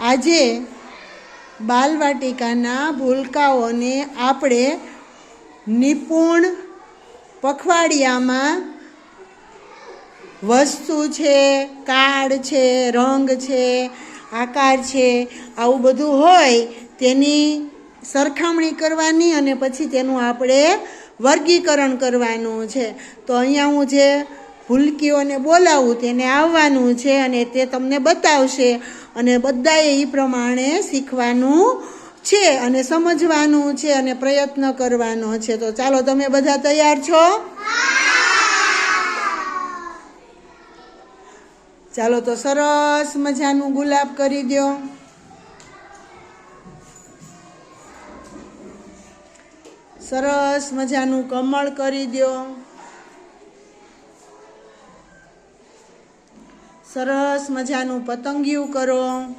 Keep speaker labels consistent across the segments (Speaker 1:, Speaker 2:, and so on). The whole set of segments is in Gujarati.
Speaker 1: આજે બાલવાટિકાના ભૂલકાઓને આપણે નિપુણ પખવાડિયામાં વસ્તુ છે કાર્ડ છે, રંગ છે, આકાર છે, આવું બધું હોય તેની સરખામણી કરવાની અને પછી તેનું આપણે વર્ગીકરણ કરવાનું છે. તો અહીંયા હું જે ભૂલકીઓને બોલાવું, તેને આવવાનું છે અને તે તમને બતાવશે. અને બધાએ એ પ્રમાણે શીખવાનું છે અને સમજવાનું છે અને પ્રયત્ન કરવાનો છે. તો ચાલો, તમે બધા તૈયાર છો? ચાલો, તો સરસ મજાનું ગુલાબ કરી દો. સરસ મજાનું કમળ કરી દો. સરસ મજાનું પતંગિયું કરો.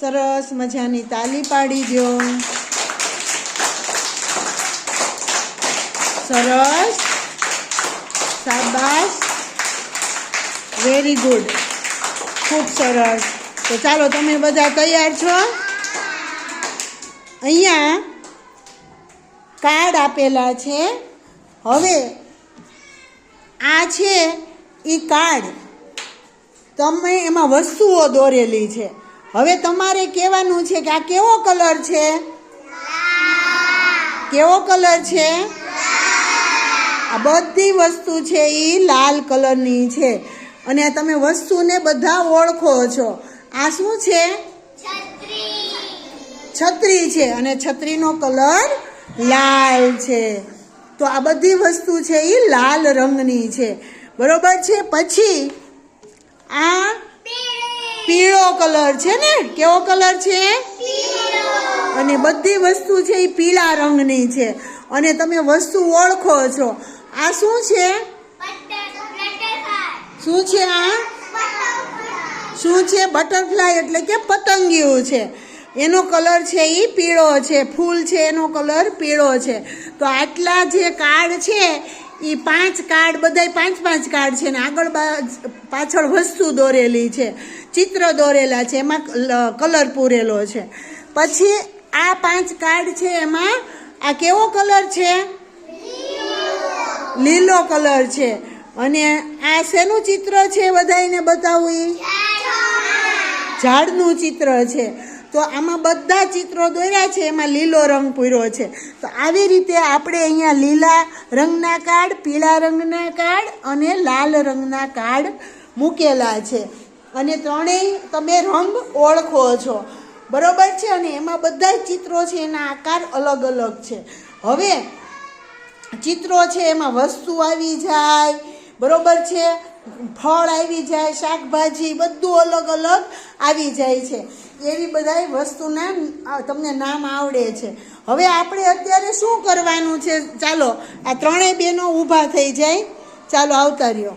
Speaker 1: સરસ મજાની તાલી પાડી દો. સરસ. શાબાશ. Very good. ખૂબ સરસ. તો ચાલો તમે બધા તૈયાર છો? અહીંયા કાર્ડ આપેલા છે. હવે આ છે એ કાર્ડ. તમે એમાં વસ્તુઓ દોરેલી છે. હવે તમારે કહેવાનું છે કે આ કેવો કલર છે? કેવો કલર છે? આ બધી વસ્તુ છે એ લાલ કલરની છે. અને તમે વસ્તુને બધા ઓળખો છો. આ શું છે? છત્રી છે અને છત્રીનો કલર લાલ છે. તો આ બધી વસ્તુ છે એ લાલ રંગની છે. બરોબર છે? પછી આ પીળો કલર છે ને? કેવો કલર છે? અને બધી વસ્તુ છે એ પીળા રંગની છે. અને તમે વસ્તુ ઓળખો છો. આ શું છે? શું છે આ? શું છે? બટરફ્લાય એટલે કે પતંગિયું છે. એનો કલર છે એ પીળો છે ફૂલ છે એનો કલર પીળો છે. તો આટલા જે કાર્ડ છે એ પાંચ કાર્ડ બધાય પાંચ પાંચ કાર્ડ છે ને આગળ પાછળ વસ્તુ દોરેલી છે ચિત્ર દોરેલા છે એમાં કલર પૂરેલો છે. પછી આ પાંચ કાર્ડ છે એમાં આ કેવો કલર છે? લીલો કલર છે. અને આ શેનું ચિત્ર છે બધાને બતાવું એ ઝાડનું ચિત્ર છે. તો આમાં બધા ચિત્રો દોર્યા છે, એમાં લીલો રંગ પૂર્યો છે. તો આવી રીતે આપણે અહીંયા લીલા રંગના કાર્ડ, પીળા રંગના કાર્ડ અને લાલ રંગના કાર્ડ મૂકેલા છે. અને ત્રણેય તમે રંગ ઓળખો છો. બરોબર છે? અને એમાં બધા ચિત્રો છે, એના આકાર અલગ અલગ છે. હવે ચિત્રો છે, એમાં વસ્તુ આવી જાય. બરોબર છે? ફળ આવી જાય, શાકભાજી, બધું અલગ અલગ આવી જાય છે. એવી બધા વસ્તુના તમને નામ આવડે છે. હવે આપણે અત્યારે શું કરવાનું છે? ચાલો, આ ત્રણેય બહેનો ઊભા થઈ જાય. ચાલો આવતા રહ્યો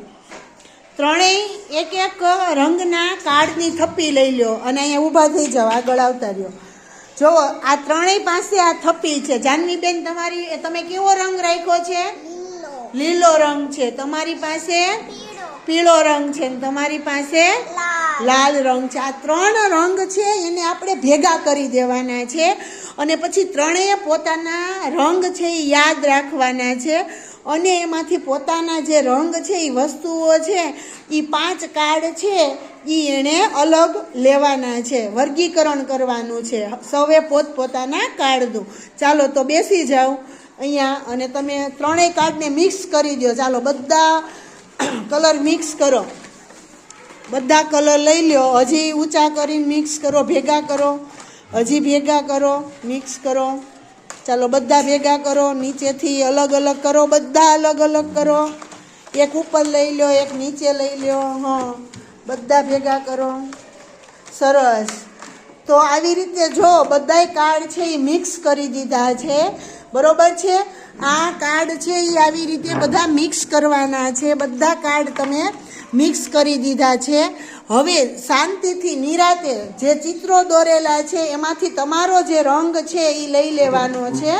Speaker 1: ત્રણેય એક એક રંગના કાર્ડની થપ્પી લઈ લો અને અહીંયા ઊભા થઈ જાઓ. આગળ આવતા રહ્યો જો આ ત્રણેય પાસે આ થપ્પી છે. જાનવીબેન, તમારી તમે કેવો રંગ રાખ્યો છે? લીલો રંગ છે. તમારી પાસે? પીળો રંગ છે ને તમારી પાસે? લાલ. રંગ છે. આ ત્રણ રંગ છે એને આપણે ભેગા કરી દેવાના છે. અને પછી ત્રણેય પોતાના રંગ છે એ યાદ રાખવાના છે. અને એમાંથી પોતાના જે રંગ છે એ વસ્તુઓ છે એ પાંચ કાર્ડ છે એ એણે અલગ લેવાના છે. વર્ગીકરણ કરવાનું છે. સૌએ પોતપોતાના કાર્ડ દો. ચાલો તો બેસી જાઓ. અહીંયા અને તમે ત્રણેય કાર્ડને મિક્સ કરી દો ચાલો બધા કલર મિક્સ કરો. બધા કલર લઈ લ્યો. હજી ઊંચા કરીને મિક્સ કરો, ભેગા કરો. હજી ભેગા કરો, મિક્સ કરો. ચાલો, બધા ભેગા કરો. નીચેથી અલગ અલગ કરો. બધા અલગ અલગ કરો. એક ઉપર લઈ લો એક નીચે લઈ લો હા. બધા ભેગા કરો. સરસ. તો આવી રીતે જો બધાય કાર્ડ છે એ મિક્સ કરી દીધા છે. બરોબર છે? આ કાર્ડ છે એ આવી રીતે બધા મિક્સ કરવાના છે. બધા કાર્ડ તમે મિક્સ કરી દીધા છે. હવે શાંતિથી, નિરાતે જે ચિત્રો દોરેલા છે એમાંથી તમારો જે રંગ છે એ લઈ લેવાનો છે.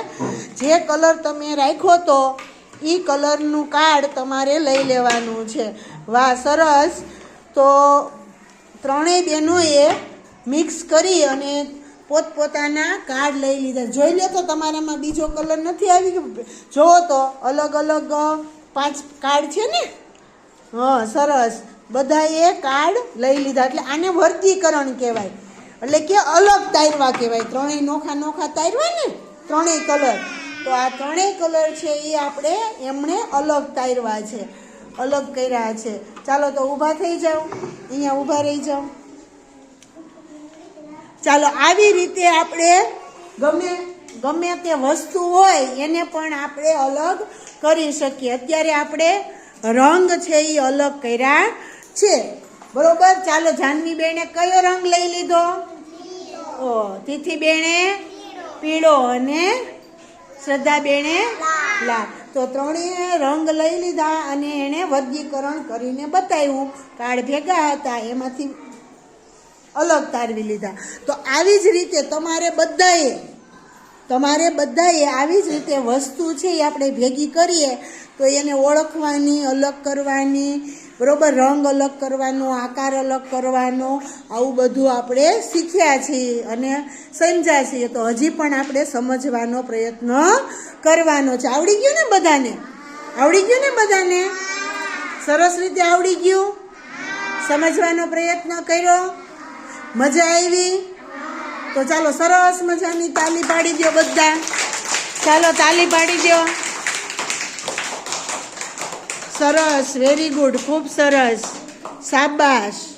Speaker 1: જે કલર તમે રાખ્યો તો એ કલરનું કાર્ડ તમારે લઈ લેવાનું છે. વાહ, સરસ. તો ત્રણેય બહેનોએ મિક્સ કરી અને પોતપોતાના કાર્ડ લઈ લીધા. જોઈ લે તો તમારામાં બીજો કલર નથી આવી ગયો. જુઓ તો અલગ અલગ પાંચ કાર્ડ છે ને? હા, સરસ. બધાએ કાર્ડ લઈ લીધા. એટલે આને વર્ગીકરણ કહેવાય. એટલે કે અલગ તારવા કહેવાય. ત્રણેય નોખા નોખા તારવા ને? ત્રણેય કલર. તો આ ત્રણેય કલર છે એ આપણે એમણે અલગ તારવા છે. અલગ કર્યા છે. ચાલો તો ઊભા થઈ જાઓ. અહીંયા ઊભા રહી જાઓ. ચાલો, આવી રીતે આપણે ગમે ગમે તે વસ્તુ હોય, એને પણ આપણે અલગ કરી શકીએ. અત્યારે આપણે રંગ છે એ અલગ કર્યા છે. બરોબર? ચાલો જાનવી બેને કયો રંગ લઈ લીધો? ઓ તિથિ બેને પીળો અને શ્રદ્ધા બેને લાલ. તો ત્રણેય રંગ લઈ લીધા અને એણે વર્ગીકરણ કરીને બતાવ્યું. કાર્ડ ભેગા હતા, એમાંથી અલગ તારવી લીધા. તો આવી જ રીતે તમારે બધાએ તમારે બધાએ આવી જ રીતે વસ્તુ છે એ આપણે ભેગી કરીએ, તો એને ઓળખવાની, અલગ કરવાની, બરોબર, રંગ અલગ કરવાનો, આકાર અલગ કરવાનો, આવું બધું આપણે શીખ્યા છીએ અને સમજ્યા છીએ. તો હજી પણ આપણે સમજવાનો પ્રયત્ન કરવાનો છે. આવડી ગયું ને બધાને? આવડી ગયું ને બધાને? સરસ રીતે આવડી ગયું? સમજવાનો પ્રયત્ન કર્યો? મજા આવી? તો ચાલો સરસ મજાની તાલી પાડી દો બધા. ચાલો તાલી પાડી દો સરસ વેરી ગુડ ખૂબ સરસ. શાબાશ.